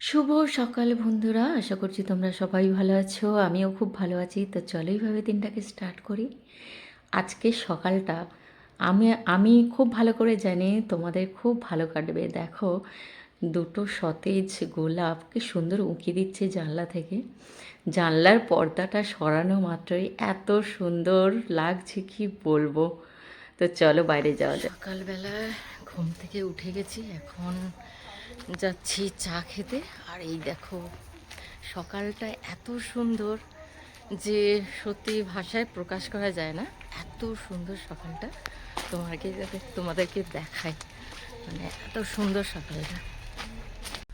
শুভ সকাল বন্ধুরা, আশা করছি তোমরা সবাই ভালো আছো, আমিও খুব ভালো আছি। তো চলো এইভাবে দিনটাকে স্টার্ট করি। আজকে সকালটা, আমি আমি খুব ভালো করে জানি, তোমাদের খুব ভালো কাটবে। দেখো, দুটো সতেজ গোলাপ, কি সুন্দর উঁকি দিচ্ছে জানলা থেকে। জানলার পর্দাটা সরানো মাত্রই এত সুন্দর লাগছে, কি বলব? তো চলো বাইরে যাওয়া যাক। সকালবেলা ঘুম থেকে উঠে গেছি, এখন যাচ্ছি চা খেতে। আর এই দেখো, সকালটা এত সুন্দর যে সত্যি ভাষায় প্রকাশ করা যায় না। এত সুন্দর সকালটা তোমাকে যাতে, তোমাদেরকে দেখাই। মানে এত সুন্দর সকালটা।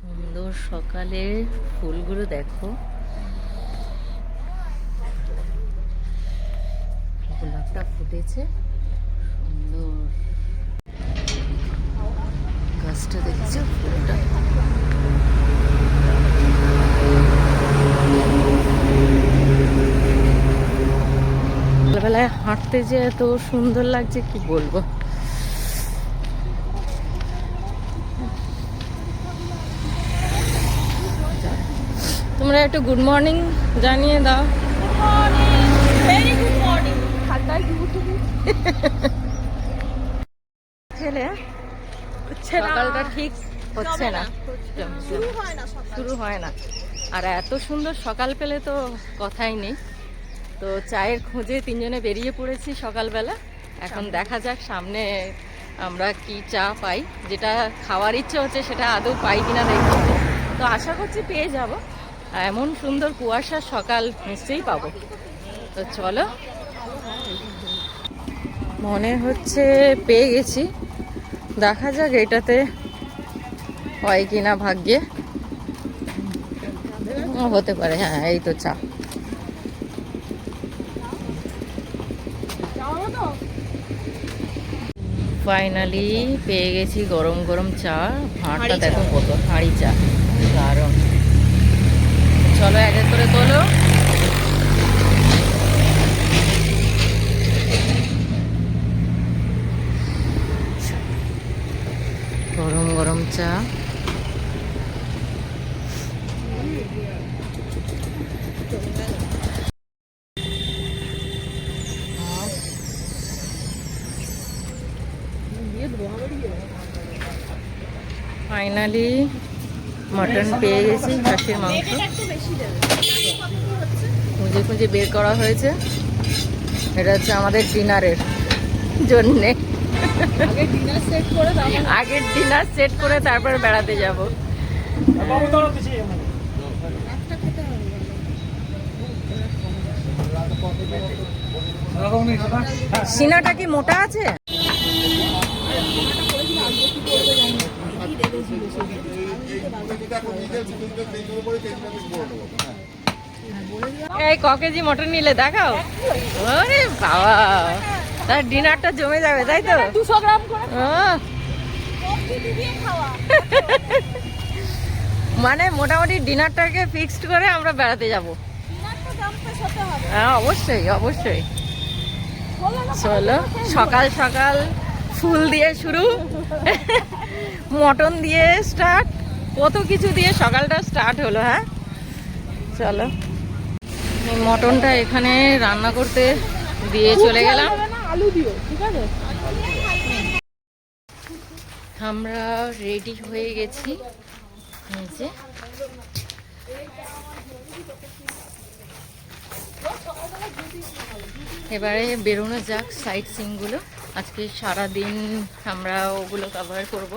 সুন্দর সকালের ফুলগুলো দেখো। গোলাপটা ফুটেছে সুন্দর গাছটা হাঁটতে যে এত সুন্দর লাগছে, কি বলব? তোমরা একটু গুড মর্নিং জানিয়ে দাও। ছেলে সকালটা ঠিক হচ্ছে না। শুরু হয় না আর এত সুন্দর সকাল পেলে তো কথাই নেই। তো চায়ের খোঁজে তিনজনে বেরিয়ে পড়েছি সকালবেলা। এখন দেখা যাক সামনে আমরা কি চা পাই। যেটা খাওয়ার ইচ্ছে হচ্ছে সেটা আদৌ পাই কিনা দেখব। তো আশা করছি পেয়ে যাব। এমন সুন্দর কুয়াশা সকাল নিশ্চয়ই পাবো। তো চলো। মনে হচ্ছে পেয়ে গেছি। দেখা যাক এটাতে হয় কি না ভাগ্যে? হতে পারে হ্যাঁ এই তো চা। ফাইনালি পেয়ে গেছি গরম গরম চা। ভাঁড়টা দেখো কত হাঁড়ি চা। দারুণ। চলো এক এক করে তোলো। গরম গরম চা। ফাইনালি মটন পেয়ে গেছি খাসির মাংস। খুঁজে খুঁজে বের করা হয়েছে। এটা হচ্ছে আমাদের ডিনারের জন্যে। আগের ডিনার সেট করে তারপর বেড়াতে যাব। সিনাটা কি মোটা আছে? এই ক কেজি মটন নিলে দেখাও। ওরে বাবা তার ডিনারটা জমে যাবে তাই তো? দুশো গ্রাম করে মানে মোটামুটি ডিনারটাকে ফিক্সড করে আমরা বেড়াতে যাব। হ্যাঁ অবশ্যই অবশ্যই। চলো সকাল সকাল ফুল দিয়ে শুরু। মটন দিয়ে স্টার্ট কত কিছু দিয়ে সকালটা স্টার্ট হলো হ্যাঁ? চলো। মটনটা এখানে রান্না করতে দিয়ে চলে গেলাম। না? আলু দিও ঠিক আছে? আমরা রেডি হয়ে গেছি। যে। এবারে বেরোনো যাক সাইট সিনগুলো আজকে সারা দিন আমরা ওগুলো কভার করব।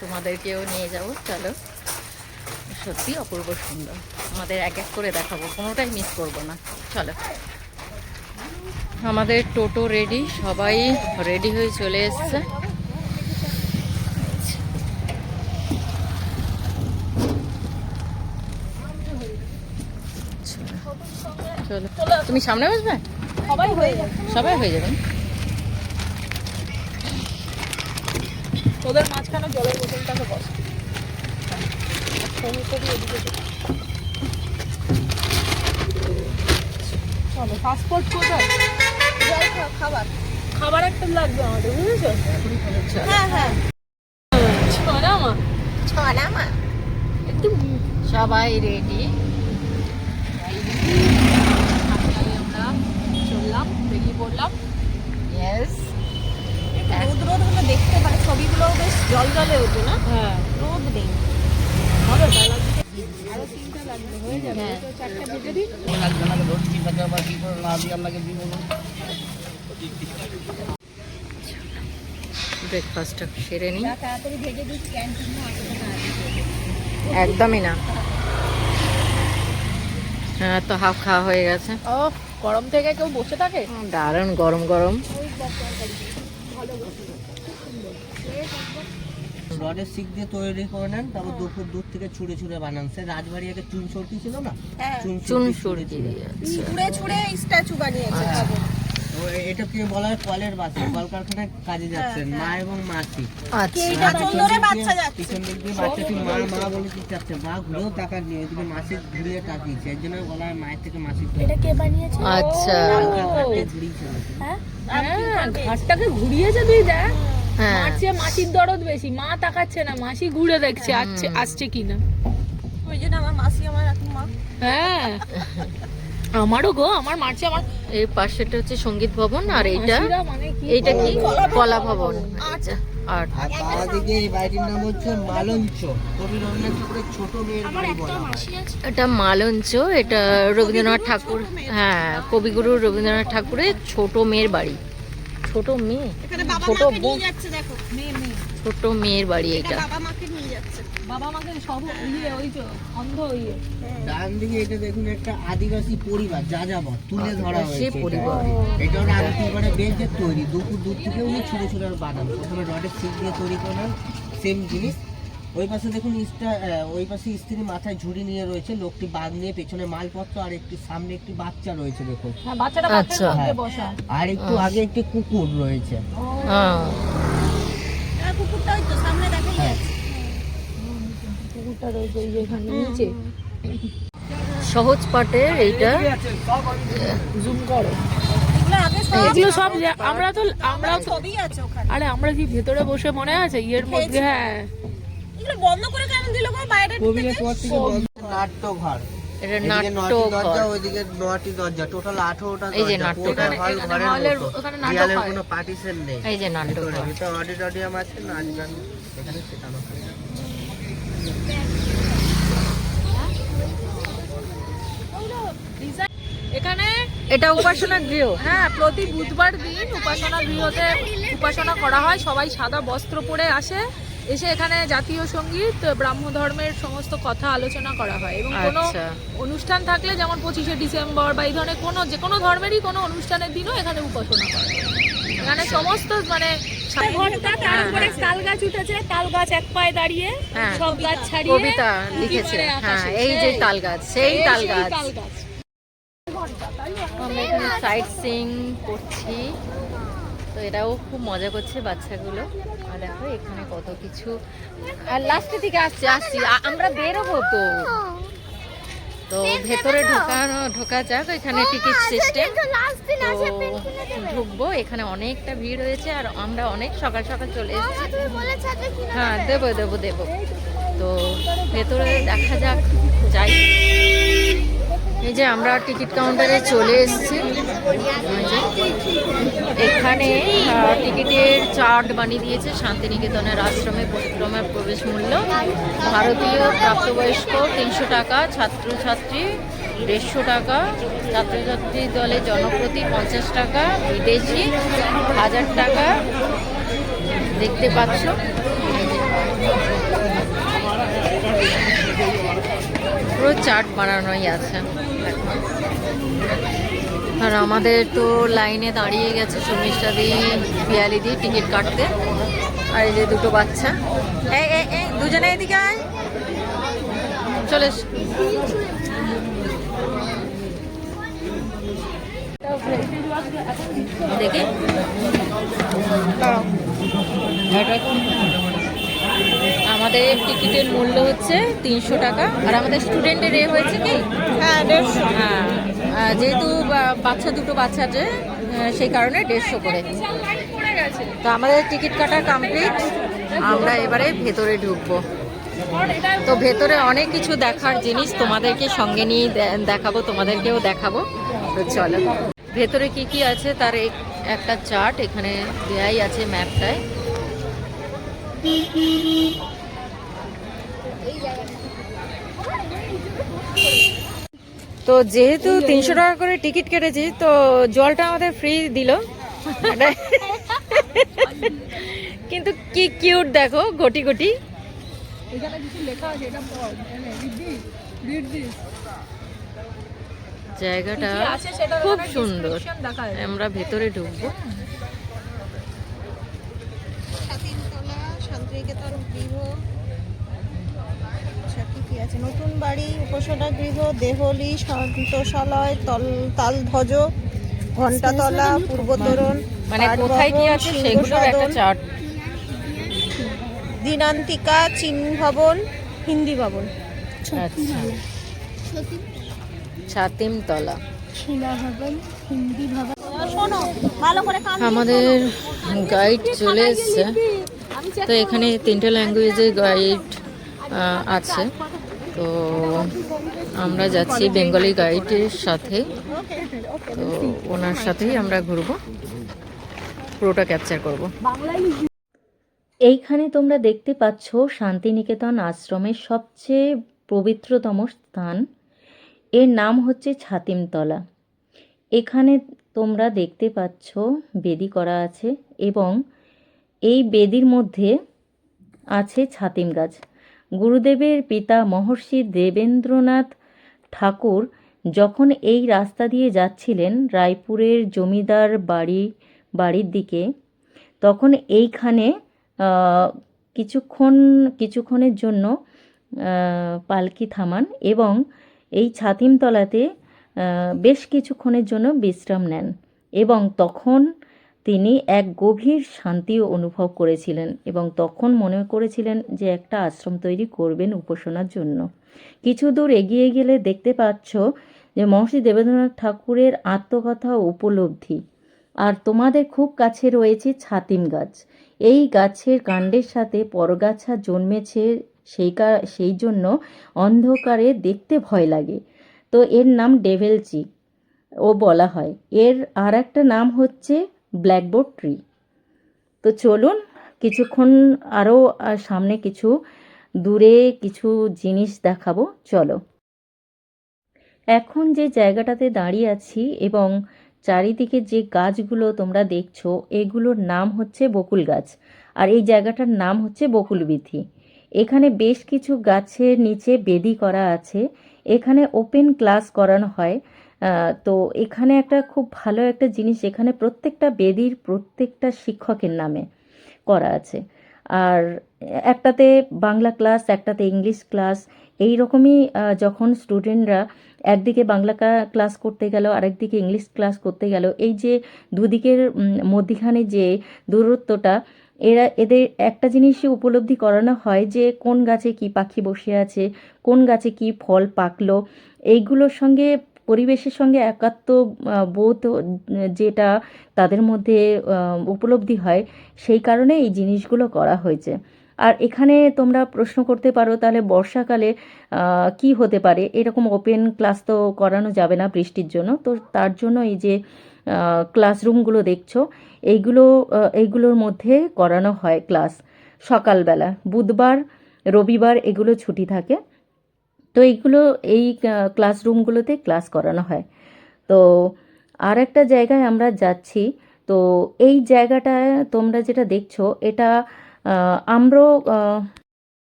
তোমাদেরকেও নিয়ে যাব চলো। সত্যি অপূর্ব সুন্দর। আমাদের এক এক করে দেখাবো কোনোটাই মিস করব না। চলো। আমাদের টোটো রেডি সবাই রেডি হয়ে চলে এসছে। চলো। তুমি সামনে বসবে? সবাই হয়ে যাবে। সবাই হয়ে যাবেন তোদের মাঝখানে জলের বোতলটাকে বস। চলো পাসপোর্ট কোথায়? খাবার। খাবার একটা লাগবে আমাদের বুঝেছ? হ্যাঁ হ্যাঁ। ছড়া মা ছড়া মা সবাই রেডি আমরা চললাম বেরিয়ে পড়লাম ইয়েস রোদ রোদ হলে দেখতে পারে ছবিগুলোও বেশ জল জলে ওঠে না হ্যাঁ রোদ নেই হবে বেলার দিকে আরও তিনটা লাগবে হয়ে যাবে হ্যাঁ। তো চারটা ভেজে দিই ব্রেকফাস্টটা সেরে নিই। একদমই না। হ্যাঁ তো হাফ খাওয়া হয়ে গেছে। ও গরম থেকে কেউ বসে থাকে? দারুণ গরম গরম। রডের শিক দিয়ে তৈরি করে নেন তারপর দুপুর দূর থেকে ছুঁড়ে ছুঁড়ে বানান। সে রাজবাড়ি আগে চুন সরকি ছিল না? হ্যাঁ। চুন সুরকি দিয়ে ছুঁড়ে ছুঁড়ে স্ট্যাচু বানিয়েছে হ্যাঁ। এটাকে বলা হয় কলের বাসি কলকারখানায় কাজে যাচ্ছেন মা এবং মাসি। আচ্ছা। বাচ্চা পিছন দিক দিয়ে বাচ্চাটি মা মা বলে চিৎকাচ্ছে মা ঘুরেও টাকা নিয়ে এদিকে মাসি ঘুরিয়ে তাকিয়েছে এর জন্য বলা হয় মায়ের থেকে মাসি এটা কে বানিয়েছে? আচ্ছা। হ্যাঁ? হ্যাঁ ঘাটটাকে ঘুরিয়েছে তুই দেখ হ্যাঁ। মার চেয়ে মাসির দরদ বেশি মা তাকাচ্ছে না মাসি ঘুরে দেখছে আসছে আসছে কিনা। ওই জন্য আমার মাসি আমার এখন মা। হ্যাঁ। আমারও গো আমার মার চেয়ে আমার এই পাশেটা হচ্ছে সংগীত ভবন আর এইটা মানে কি? এইটা কি? কলা ভবন। আচ্ছা। আর আর দিকে এই নাম হচ্ছে মালঞ্চ। ছোট মেয়ের বাড়ি এটা মালঞ্চ এটা রবীন্দ্রনাথ ঠাকুর হ্যাঁ কবিগুরু রবীন্দ্রনাথ ঠাকুরের ছোট মেয়ের বাড়ি। ছোট মেয়ে? ছোট বউ। যাচ্ছে দেখো। মেয়ে মেয়ে। ছোট মেয়ের বাড়ি এটা বাবা মাকে নিয়ে যাচ্ছে। বাবা মাকে সব ইয়ে ওই তো অন্ধ ইয়ে। ডান দিকে এটা দেখুন একটা আদিবাসী পরিবার যাযাবর তুলে ধরা আদিবাসী হয়েছে। পরিবার। এটা ওরা আরতি করে বেঞ্চের তৈরি দুপুর দূর থেকে উনি ছুড়ে ছুড়ে আর বানান প্রথমে রডের সিট দিয়ে তৈরি করেন সেম জিনিস। ওই পাশে দেখুন ইস্টা ওই পাশে স্ত্রী মাথায় ঝুড়ি নিয়ে রয়েছে লোকটি বাঘ নিয়ে পেছনে মালপত্র আর একটি সামনে একটি বাচ্চা রয়েছে দেখুন। হ্যাঁ বাচ্চাটা আচ্ছা। আর একটু আগে একটি কুকুর রয়েছে। হ্যাঁ হ্যাঁ ওই তো সামনে দেখাই হ্যাঁ। যাচ্ছে কুকুরটা রয়েছে এই যে এখানে নিচে। সহজ পাটের এইটা জুম করো। এগুলো সব এগুলো সব যে- আমরা তো আমরা ছবি আছে ওখানে। আরে আমরা কি ভেতরে বসে মনে আছে? ইয়ের মধ্যে হ্যাঁ। এগুলো বন্ধ করে কেন দিল গো বাইরে নাট্যঘর। এটা ওইদিকে দরজা। টোটাল আঠারোটা এই যে দরজা। নাট্য পুরোটা ঘর। হল ঘরের ওখানে নাটক কোনো পার্টিশন নেই। এই যে নাট্য ভিতরে ঘর এটা আছে নাচ গান এখানে শেখানো হয়। এখানে এটা উপাসনা গৃহ। হ্যাঁ প্রতি বুধবার দিন উপাসনা গৃহতে উপাসনা করা হয়। সবাই সাদা বস্ত্র পরে আসে। এসে এখানে জাতীয় সংগীত ব্রাহ্ম ধর্মের সমস্ত কথা আলোচনা করা হয় এবং কোনো আচ্ছা। অনুষ্ঠান থাকলে যেমন পঁচিশে ডিসেম্বর বা এই ধরনের কোনো যে কোনো ধর্মেরই কোনো অনুষ্ঠানের দিনও এখানে উপাসনা করা হয়। এখানে সমস্ত মানে ঘণ্টা তার উপরে তাল গাছ উঠেছে তাল গাছ এক পায়ে দাঁড়িয়ে হ্যাঁ। সব গাছ ছাড়িয়ে কবিতা লিখেছে। হ্যাঁ এই যে তাল গাছ সেই এই তাল সেই গাছ। তাল গাছ। আমরা এখানে সাইট সিং করছি। তো এরাও খুব মজা করছে বাচ্চাগুলো। আর দেখো এখানে কত কিছু। আর লাস্টের দিকে আসছে আসছি। আমরা বেরোবো তো। তো ভেতরে ঢোকানো ঢোকা যাক এখানে টিকিট সিস্টেম তো ঢুকবো এখানে অনেকটা ভিড় হয়েছে আর আমরা অনেক সকাল সকাল চলে এসেছি। হ্যাঁ দেবো দেবো দেবো। তো ভেতরে দেখা যাক যাই। এই যে আমরা টিকিট কাউন্টারে চলে এসেছি। এখানে টিকিটের চার্ট বানিয়ে দিয়েছে শান্তিনিকেতনের আশ্রমে পরিক্রমার প্রবেশ মূল্য। ভারতীয় প্রাপ্তবয়স্ক তিনশো টাকা, ছাত্রছাত্রী দেড়শো টাকা, ছাত্রছাত্রী দলে জনপ্রতি পঞ্চাশ টাকা, বিদেশি হাজার টাকা। দেখতে পাচ্ছ? পুরো চার্ট বানানোই আছে। আর আমাদের তো লাইনে দাঁড়িয়ে গেছে শর্মিষ্ঠা দি, পিয়ালি দি টিকিট কাটতে। আর এই যে দুটো বাচ্চা। দুজনে এদিকে আয়। চলে। দেখি। আমাদের টিকিটের মূল্য হচ্ছে তিনশো টাকা। আর আমাদের স্টুডেন্টের এ হয়েছে কি? হ্যাঁ দেড়শো। হ্যাঁ। যেহেতু বাচ্চা দুটো বাচ্চা যে সেই কারণে দেড়শো করে। তো আমাদের টিকিট কাটা কমপ্লিট। আমরা এবারে ভেতরে ঢুকবো। তো ভেতরে অনেক কিছু দেখার জিনিস তোমাদেরকে সঙ্গে নিয়ে দেখাবো তোমাদেরকেও দেখাবো। তো চলো। ভেতরে কি কি আছে? তার এক- একটা চার্ট এখানে দেয়াই আছে ম্যাপটায়। তো যেহেতু তিনশো টাকা করে টিকিট কেটেছি তো জলটা আমাদের ফ্রি দিল। কিন্তু কি কিউট দেখো গটি গটি জায়গাটা খুব সুন্দর। আমরা ভেতরে ঢুকবো। শান্তিনিকেতন গৃহ আচ্ছা কি আছে? নতুন বাড়ি উপাসনা গৃহ দেহলি সন্তোষালয় তল তাল তালধ্বজ ঘণ্টাতলা পূর্বতরণ মানে কোথায় কি আছে? সেগুলোর একটা চার্ট দিনান্তিকা চীন ভবন হিন্দি ভবন। আচ্ছা। ছাতিমতলা। শোনো ভালো করে কান আমাদের গাইড চলে এসছে। তো এখানে তিনটে ল্যাঙ্গুয়েজে গাইড আছে। তো আমরা যাচ্ছি বেঙ্গলি গাইডের সাথে। তো ওনার সাথেই আমরা ঘুরবো। পুরোটা ক্যাপচার করব। এইখানে তোমরা দেখতে পাচ্ছ শান্তিনিকেতন আশ্রমের সবচেয়ে পবিত্রতম স্থান। এর নাম হচ্ছে ছাতিমতলা। এখানে তোমরা দেখতে পাচ্ছ বেদি করা আছে এবং এই বেদির মধ্যে আছে ছাতিম গাছ। গুরুদেবের পিতা মহর্ষি দেবেন্দ্রনাথ ঠাকুর যখন এই রাস্তা দিয়ে যাচ্ছিলেন রায়পুরের জমিদার বাড়ি, বাড়ির দিকে, তখন এইখানে কিছুক্ষণ, কিছুক্ষণের জন্য পালকি থামান এবং এই ছাতিমতলাতে বেশ কিছুক্ষণের জন্য বিশ্রাম নেন এবং তখন তিনি এক গভীর শান্তি অনুভব করেছিলেন এবং তখন মনে করেছিলেন যে একটা আশ্রম তৈরি করবেন উপাসনার জন্য। কিছু দূর এগিয়ে গেলে দেখতে পাচ্ছ যে মহর্ষি দেবেন্দ্রনাথ ঠাকুরের আত্মকথা উপলব্ধি। আর তোমাদের খুব কাছে রয়েছে ছাতিম গাছ। এই গাছের কাণ্ডের সাথে পরগাছা জন্মেছে সেই সেই জন্য অন্ধকারে দেখতে ভয় লাগে। তো এর নাম ডেভেলচি ও বলা হয়। এর আর একটা নাম হচ্ছে ব্ল্যাকবোর্ড ট্রি। তো চলুন কিছুক্ষণ আরও সামনে কিছু দূরে কিছু জিনিস দেখাবো। চলো। এখন যে জায়গাটাতে দাঁড়িয়ে আছি এবং চারিদিকে যে গাছগুলো তোমরা দেখছ, এগুলোর নাম হচ্ছে বকুল গাছ। আর এই জায়গাটার নাম হচ্ছে বকুলবিথি। এখানে বেশ কিছু গাছের নিচে বেদি করা আছে। এখানে ওপেন ক্লাস করানো হয়। তো এখানে একটা খুব ভালো একটা জিনিস, এখানে প্রত্যেকটা বেদির প্রত্যেকটা শিক্ষকের নামে করা আছে। আর একটাতে বাংলা ক্লাস, একটাতে ইংলিশ ক্লাস এই রকমই যখন স্টুডেন্টরা একদিকে বাংলা ক্লাস করতে গেল, আরেকদিকে ইংলিশ ক্লাস করতে গেল, এই যে দুদিকের মধ্যিখানে যে দূরত্বটা, এরা, এদের একটা জিনিসই উপলব্ধি করানো হয় যে কোন গাছে কি পাখি বসে আছে, কোন গাছে কি ফল পাকলো, এইগুলোর সঙ্গে পরিবেশের সঙ্গে একাত্ম বোধ যেটা তাদের মধ্যে উপলব্ধি হয়, সেই কারণে এই জিনিসগুলো করা হয়েছে। আর এখানে তোমরা প্রশ্ন করতে পারো, তাহলে বর্ষাকালে কি হতে পারে? এরকম ওপেন ক্লাস তো করানো যাবে না বৃষ্টির জন্য। তো তার জন্য এই যে ক্লাসরুমগুলো দেখছ, এইগুলো এইগুলোর মধ্যে করানো হয় ক্লাস সকালবেলা। বুধবার, রবিবার এগুলো ছুটি থাকে। তো এইগুলো, এই ক্লাসরুমগুলোতে ক্লাস করানো হয়। তো আর একটা জায়গায় আমরা যাচ্ছি, তো এই জায়গাটা তোমরা যেটা দেখছ, এটা আম্র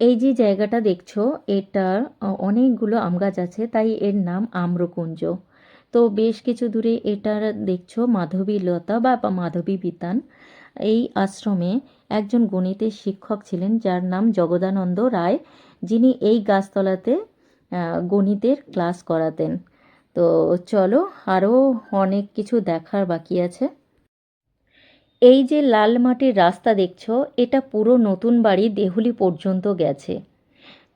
এই যে জায়গাটা দেখছ, এটা অনেকগুলো আম গাছ আছে, তাই এর নাম আম্রকুঞ্জ। তো বেশ কিছু দূরে এটা দেখছ, মাধবী লতা বা মাধবী বিতান। এই আশ্রমে একজন গণিতের শিক্ষক ছিলেন, যার নাম জগদানন্দ রায়। যিনি এই গাছতলাতে গণিতের ক্লাস করাতেন। তো চলো আরও অনেক কিছু দেখার বাকি আছে। এই যে লাল মাটির রাস্তা দেখছ, এটা পুরো নতুন বাড়ি দেহুলি পর্যন্ত গেছে।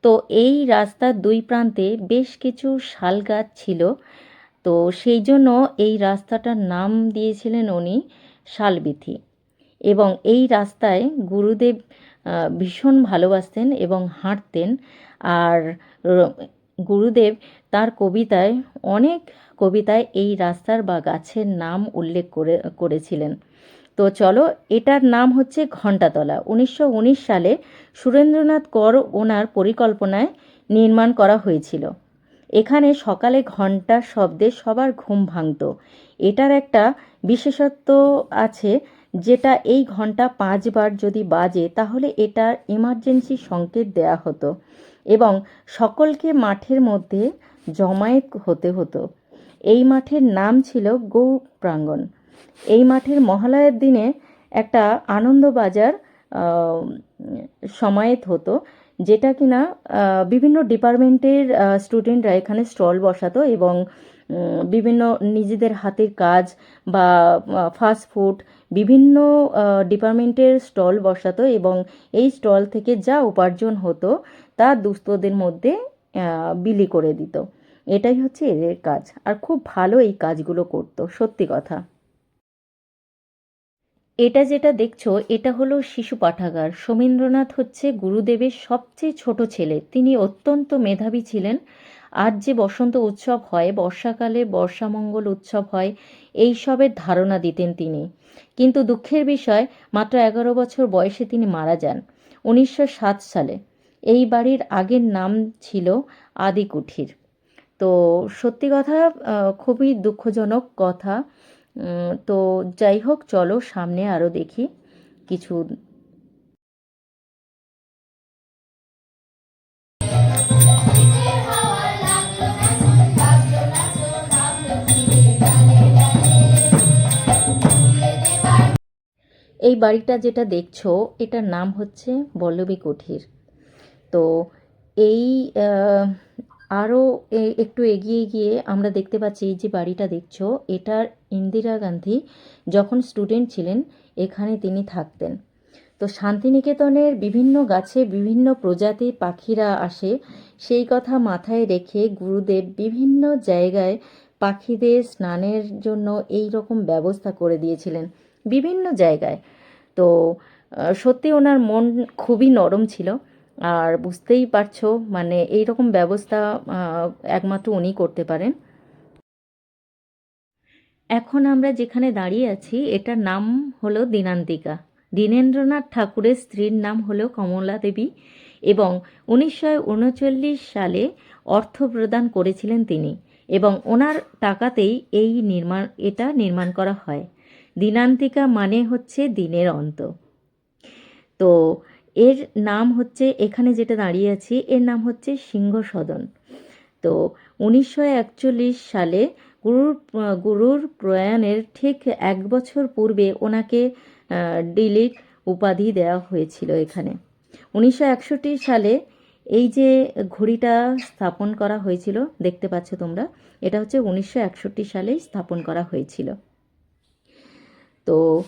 তো এই রাস্তার দুই প্রান্তে বেশ কিছু শাল গাছ ছিল। তো সেই জন্য এই রাস্তাটার নাম দিয়েছিলেন উনি শালবিথি। এবং এই রাস্তায় গুরুদেব ভীষণ ভালোবাসতেন এবং হাঁটতেন। আর গুরুদেব তার কবিতায়, অনেক কবিতায় এই রাস্তার বা গাছের নাম উল্লেখ করে, করেছিলেন। তো চলো, এটার নাম হচ্ছে ঘণ্টাতলা। উনিশশো উনিশ সালে সুরেন্দ্রনাথ কর ওনার পরিকল্পনায় নির্মাণ করা হয়েছিল। এখানে সকালে ঘণ্টার শব্দে সবার ঘুম ভাঙত। এটার একটা বিশেষত্ব আছে যেটা এই ঘণ্টা পাঁচবার যদি বাজে, তাহলে এটার ইমার্জেন্সি সংকেত দেয়া হতো এবং সকলকে মাঠের মধ্যে জমায়েত হতে হতো। এই মাঠের নাম ছিল গৌর প্রাঙ্গণ। এই মাঠের মহালয়ের দিনে একটা আনন্দবাজার সমায়েত হতো, যেটা কিনা বিভিন্ন ডিপার্টমেন্টের স্টুডেন্টরা এখানে স্টল বসাতো এবং বিভিন্ন নিজেদের হাতের কাজ বা ফাস্ট ফুড বিভিন্ন ডিপার্টমেন্টের স্টল বসাতো এবং এই স্টল থেকে যা উপার্জন হতো তা দুস্থদের মধ্যে বিলি করে দিত। এটাই হচ্ছে এদের কাজ। আর খুব ভালো এই কাজগুলো করতো, সত্যি কথা। এটা যেটা দেখছ, এটা হলো শিশু পাঠাগার। সোমেন্দ্রনাথ হচ্ছে গুরুদেবের সবচেয়ে ছোট ছেলে। তিনি অত্যন্ত মেধাবী ছিলেন। আজ যে বসন্ত উৎসব হয়, বর্ষাকালে বর্ষামঙ্গল উৎসব হয়, এই সবের ধারণা দিতেন তিনি। কিন্তু দুঃখের বিষয়, মাত্র এগারো বছর বয়সে তিনি মারা যান, উনিশশো সাত সালে। এই বাড়ির আগের নাম ছিল আদিকুঠির তো সত্যি কথা খুবই দুঃখজনক কথা। তো যাই হোক, চলো সামনে আরও দেখি কিছু এই বাড়িটা যেটা দেখছ, এটার নাম হচ্ছে বল্লভী কুঠির। তো এই আরও একটু এগিয়ে গিয়ে আমরা দেখতে পাচ্ছি এই যে বাড়িটা দেখছ, এটার ইন্দিরা গান্ধী যখন স্টুডেন্ট ছিলেন, এখানে তিনি থাকতেন। তো শান্তিনিকেতনের বিভিন্ন গাছে বিভিন্ন প্রজাতির পাখিরা আসে, সেই কথা মাথায় রেখে গুরুদেব বিভিন্ন জায়গায় পাখিদের স্নানের জন্য এই রকম ব্যবস্থা করে দিয়েছিলেন। বিভিন্ন জায়গায়। তো সত্যি ওনার মন খুবই নরম ছিল। আর বুঝতেই পারছ মানে এই রকম ব্যবস্থা একমাত্র উনি করতে পারেন। এখন আমরা যেখানে দাঁড়িয়ে আছি, এটার নাম হলো দিনান্তিকা। দীনেন্দ্রনাথ ঠাকুরের স্ত্রীর নাম হলো কমলা দেবী এবং উনিশশো উনচল্লিশ সালে অর্থ প্রদান করেছিলেন তিনি এবং ওনার টাকাতেই এই নির্মাণ এটা নির্মাণ করা হয়। দিনান্তিকা মানে হচ্ছে দিনের অন্ত। তো এর নাম হচ্ছে, এখানে যেটা দাঁড়িয়ে আছি, এর নাম হচ্ছে সিংহ সদন তো উনিশশো একচল্লিশ সালে গুরুর গুরুর প্রয়াণের ঠিক এক বছর পূর্বে ওনাকে ডিলিট উপাধি দেওয়া হয়েছিল এখানে। উনিশশো একষট্টি সালে এই যে ঘড়িটা স্থাপন করা হয়েছিল, দেখতে পাচ্ছ তোমরা, এটা হচ্ছে উনিশশো একষট্টি সালেই স্থাপন করা হয়েছিল। তো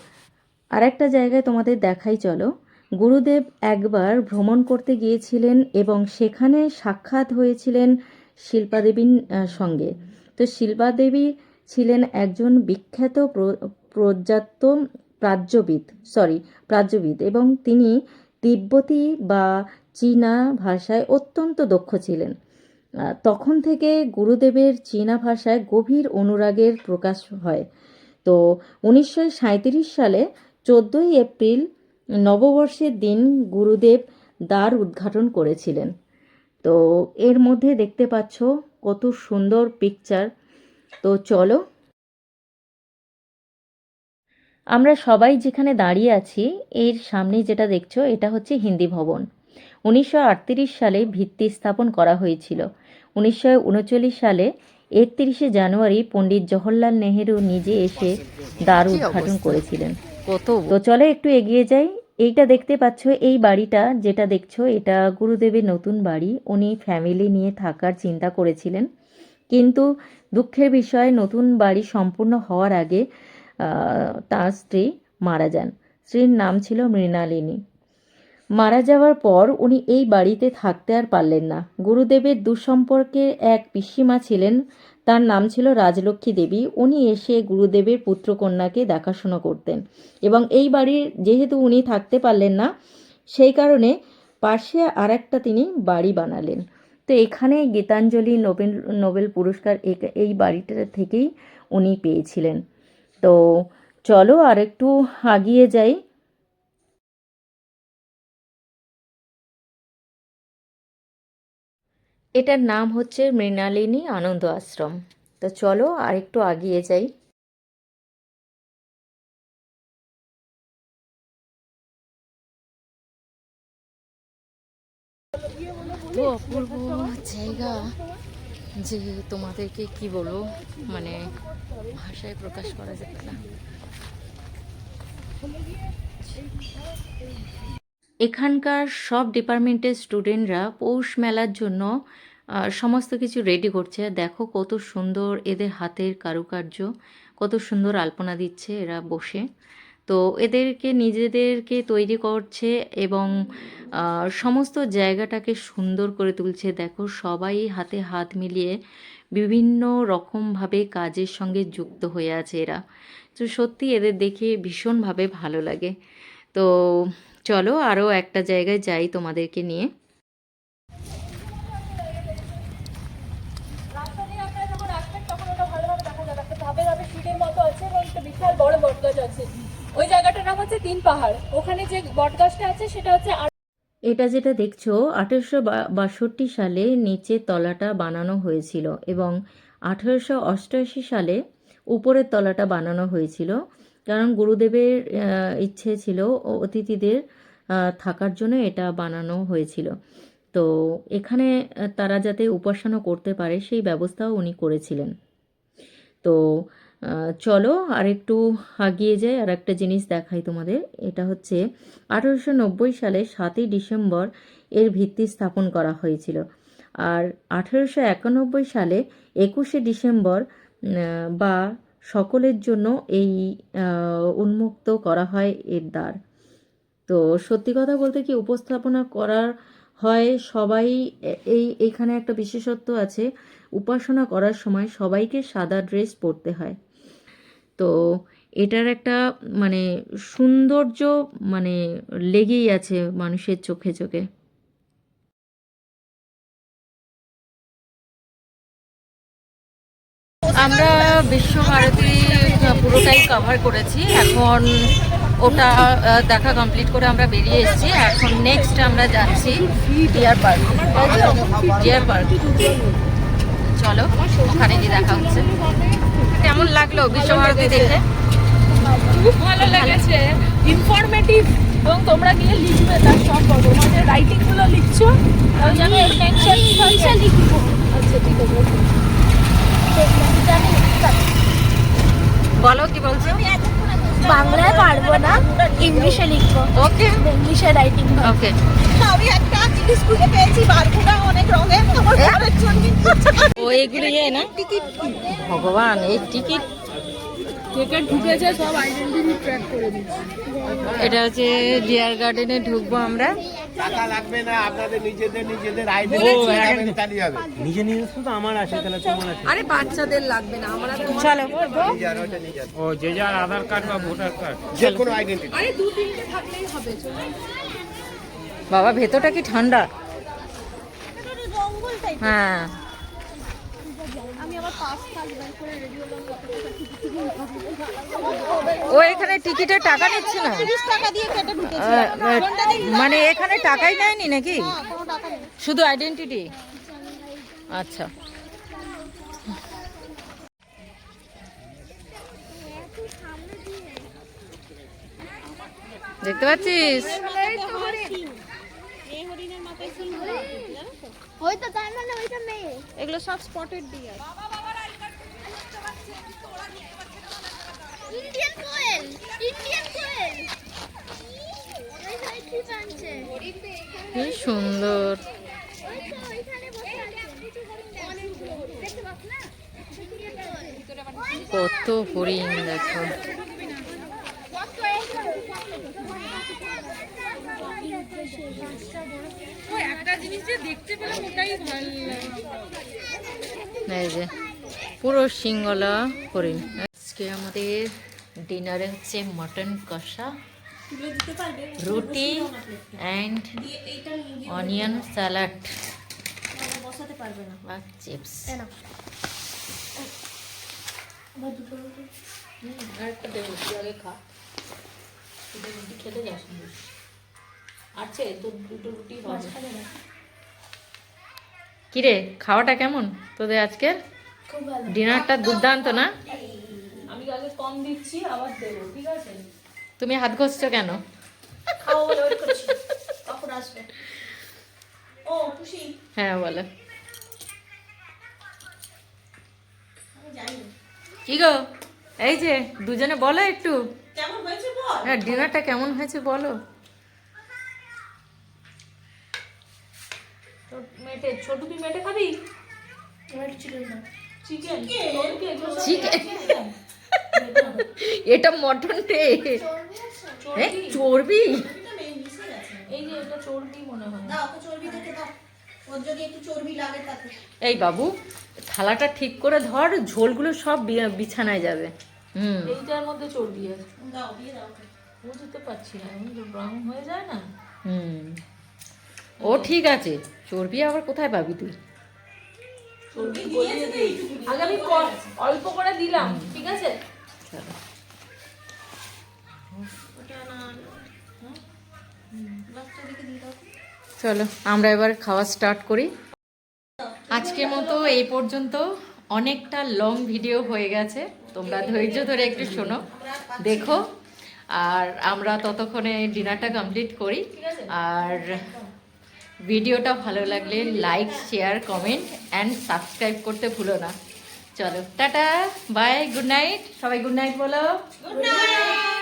আরেকটা জায়গায় তোমাদের দেখাই, চলো। গুরুদেব একবার ভ্রমণ করতে গিয়েছিলেন এবং সেখানে সাক্ষাৎ হয়েছিলেন শিল্পাদেবীর সঙ্গে। তো শিল্পাদেবী ছিলেন একজন বিখ্যাত প্র- প্রজাত প্রাজ্যবিদ সরি প্রাজ্যবিদ এবং তিনি তিব্বতী বা চীনা ভাষায় অত্যন্ত দক্ষ ছিলেন। তখন থেকে গুরুদেবের চীনা ভাষায় গভীর অনুরাগের প্রকাশ হয়। তো উনিশশো সাঁইত্রিশ সালে চোদ্দোই এপ্রিল নববর্ষের দিন গুরুদেব দ্বার উদ্ঘাটন করেছিলেন। তো এর মধ্যে দেখতে পাচ্ছ কত সুন্দর পিকচার তো চলো। আমরা সবাই যেখানে দাঁড়িয়ে আছি, এর সামনে যেটা দেখছ, এটা হচ্ছে হিন্দি ভবন। উনিশশো আটত্রিশ সালে ভিত্তি স্থাপন করা হয়েছিল। উনিশশো উনচল্লিশ সালে একত্রিশে জানুয়ারি পণ্ডিত জওহরলাল নেহেরু নিজে এসে দ্বার উদ্ঘাটন করেছিলেন। তো চলে একটু এগিয়ে যাই। এইটা দেখতে পাচ্ছ এই বাড়িটা যেটা দেখছ এটা গুরুদেবের নতুন বাড়ি। উনি ফ্যামিলি নিয়ে থাকার চিন্তা করেছিলেন। কিন্তু দুঃখের বিষয়ে নতুন বাড়ি সম্পূর্ণ হওয়ার আগে তার স্ত্রী মারা যান। স্ত্রীর নাম ছিল মৃণালিনী। মারা যাওয়ার পর উনি এই বাড়িতে থাকতে আর পারলেন না। গুরুদেবের দুঃসম্পর্কে এক পিসিমা ছিলেন, তার নাম ছিল রাজলক্ষ্মী দেবী। উনি এসে গুরুদেবের পুত্রকন্যাকে দেখাশোনা করতেন এবং এই বাড়ির যেহেতু উনি থাকতে পারলেন না, সেই কারণে পাশে আর একটা তিনি বাড়ি বানালেন। তো এখানে গীতাঞ্জলি নোবেল নোবেল পুরস্কার এই বাড়িটা থেকেই উনি পেয়েছিলেন। তো চলো আর একটু আগিয়ে যাই। এটার নাম হচ্ছে মৃণালিনী আনন্দ আশ্রম। তো চলো আর একটু আগিয়ে যাই। অপূর্ব জায়গা যে তোমাদেরকে কি বলব মানে ভাষায় প্রকাশ করা যাবে না। এখানকার সব ডিপার্টমেন্টের স্টুডেন্টরা পৌষ মেলার জন্য সমস্ত কিছু রেডি করছে। দেখো কত সুন্দর এদের হাতের কারুকার্য, কত সুন্দর আলপনা দিচ্ছে এরা বসে। তো এদেরকে, নিজেদেরকে তৈরি করছে এবং সমস্ত জায়গাটাকে সুন্দর করে তুলছে। দেখো সবাই হাতে হাত মিলিয়ে বিভিন্ন রকমভাবে কাজের সঙ্গে যুক্ত হয়ে আছে এরা। তো সত্যি এদের দেখে ভীষণভাবে ভালো লাগে। তো চলো আরও একটা জায়গায় যাই তোমাদেরকে নিয়ে। ওই জায়গাটার নাম হচ্ছে তিন পাহাড় ওখানে যে বটগাছটা আছে সেটা হচ্ছে এটা যেটা দেখছ, আঠেরোশো বাষট্টি সালে নিচের তলাটা বানানো হয়েছিল এবং আঠেরোশো অষ্টআশি সালে উপরের তলাটা বানানো হয়েছিল। কারণ গুরুদেবের ইচ্ছে ছিল অতিথিদের থাকার জন্য এটা বানানো হয়েছিল। তো এখানে তারা যাতে উপাসনা করতে পারে সেই ব্যবস্থাও উনি করেছিলেন। তো চলো আর একটু আগিয়ে যাই আর একটা জিনিস দেখাই তোমাদের। এটা হচ্ছে আঠারোশো নব্বই সালে সাতই ডিসেম্বর এর ভিত্তি স্থাপন করা হয়েছিল। আর আঠারোশো একানব্বই সালে একুশে ডিসেম্বর বা সকলের জন্য এই উন্মুক্ত করা হয় এর দ্বার। তো সত্যি কথা বলতে কি উপস্থাপনা করার হয় সবাই এই এইখানে একটা বিশেষত্ব আছে, উপাসনা করার সময় সবাইকে সাদা ড্রেস পরতে হয়। তো এটার একটা মানে সৌন্দর্য মানে লেগেই আছে মানুষের চোখে চোখে। আমরা বিশ্বভারতী পুরোটাই কভার করেছি। এখন ওটা দেখা কমপ্লিট করে আমরা বেরিয়ে এসেছি। এখন নেক্সট আমরা যাচ্ছি ডিয়ার পার্ক ডিয়ার পার্ক চলো, ওখানে গিয়ে দেখা হচ্ছে। কেমন লাগল বিশ্বভারতী দেখে? খুব ভালো লেগেছে। ইনফরমেটিভ এবং তোমরা গিয়ে লিখবে, তার সম্পর্ক তোমাদের রাইটিংগুলো লিখছো এর মেনশন লিখব। আচ্ছা ঠিক আছে বলো কি বলছো? বাংলায় পারব না ইংলিশে লিখব। ওকে ইংলিশে রাইটিং ওকে আমি একটা জিনিস খুঁজে পেয়েছি বারগুনা অনেক রঙের আমার ঘরের জন্য। ও এগুলো ইয়ে না? ভগবান এই টিকিট টিকিট ঢুকেছে সব আইডেন্টিটি ট্র্যাক করে দিচ্ছে এটা হচ্ছে ডিয়ার গার্ডেনে ঢুকবো আমরা। টাকা লাগবে না আপনাদের নিজেদের নিজেদের চালিয়ে যাবে নিজে নিজে শুধু আমার আছে তাহলে তোমার আছে। আরে বাচ্চাদের লাগবে না আমরা চলো ও যে যার আধার কার্ড বা ভোটার কার্ড। যে কোনো আইডেন্টি আরে দু তিনটে থাকলেই হবে চলো। বাবা ভেতরটা কি ঠান্ডা? হ্যাঁ আমি আবার পাস পাস বের করে রেডি হলাম ও এখানে টিকিটের টাকা নিচ্ছে না? মানে এখানে টাকাই নেয়নি নাকি? শুধু আইডেন্টিটি আচ্ছা। দেখতে পাচ্ছিস? ওই তো তার মানে ওইটা মেয়ে। এগুলো সব spotted deer Indian koel Indian koel থেকে আনছে কি সুন্দর কত হরিণ দেখো। একটা এই যে পুরো সিঙ্গলা হরিণ আজকে আমাদের ডিনারে হচ্ছে মটন কষা রুটি অ্যান্ড অনিয়ন স্যালাড চিপস খেতে যাস। আছে তোর দুটো রুটি হবে। কিরে খাওয়াটা কেমন তোদের আজকের ডিনারটা দুর্দান্ত না? আমি আগে কম দিচ্ছি আবার দেবো ঠিক আছে? তুমি হাত ঘষছো কেন? হ্যাঁ বলো। আমি কি গো? এই যে দুজনে বলো একটু। কেমন হয়েছে বল? হ্যাঁ ডিনারটা কেমন হয়েছে বলো। মেটে ছোট তুই মেটে খাবি? চিকেন চিকেন এটা মটন রে। চর্বি এই মনে হয়। দাও ওকে চর্বি থেকে দাও। ওর যদি একটু চর্বি লাগে তাতে। এই বাবু থালাটা ঠিক করে ধর ঝোলগুলো সব বিছানায় যাবে। হুম। এইটার মধ্যে চর্বি আছে। দাও দিয়ে বুঝতে পারছি না রং হয়ে যায় না। হুম। ও ঠিক আছে। চর্বি আবার কোথায় পাবি তুই? অল্প করে দিলাম ঠিক আছে। চলো আমরা এবার খাওয়া স্টার্ট করি। আজকের মতো এই পর্যন্ত। অনেকটা লং ভিডিও হয়ে গেছে। তোমরা ধৈর্য ধরে একটু শোনো দেখো। আর আমরা ততক্ষণে ডিনারটা কমপ্লিট করি। আর ভিডিওটা ভালো লাগলে like share comment and subscribe করতে ভুলো না। চলো, টাটা বাই গুড নাইট সবাই গুড নাইট বলো। Good night